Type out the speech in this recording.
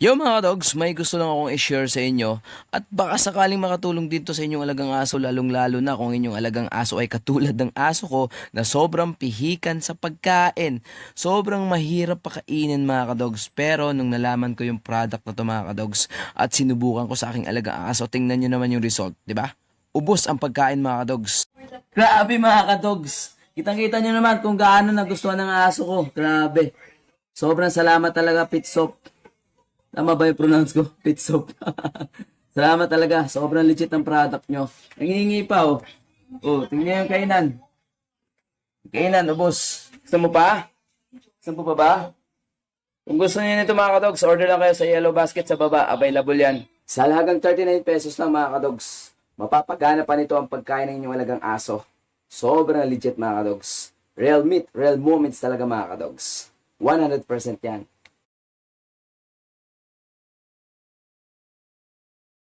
Yo mga dogs, may gusto lang akong i-share sa inyo at baka sakaling makatulong dito sa inyong alagang aso lalong lalo na kung inyong alagang aso ay katulad ng aso ko na sobrang pihikan sa pagkain. Sobrang mahirap pakainin mga kadogs pero nung nalaman ko yung product na to mga kadogs at sinubukan ko sa aking alagang aso, tingnan nyo naman yung result, di ba? Ubos ang pagkain mga kadogs. Grabe mga kadogs! Kitang-kita nyo naman kung gaano nagustuhan ng aso ko. Grabe. Sobrang salamat talaga, Pitsop. Tama ba yung pronounce ko? Pit soap. Salamat talaga. Sobrang legit ng product nyo. Nangihingi pa, oh. Oh, tingnan yung kainan. Kainan, ubos. Gusto mo pa? Gusto mo pa ba? Kung gusto niyo nito mga kadogs, order lang kayo sa Yellow Basket sa baba. Available yan. Sa halagang 39 pesos lang mga kadogs. Mapapagana pa nito ang pagkain ng inyong alagang aso. Sobrang legit mga kadogs. Real meat, real moments talaga mga kadogs. 100% yan.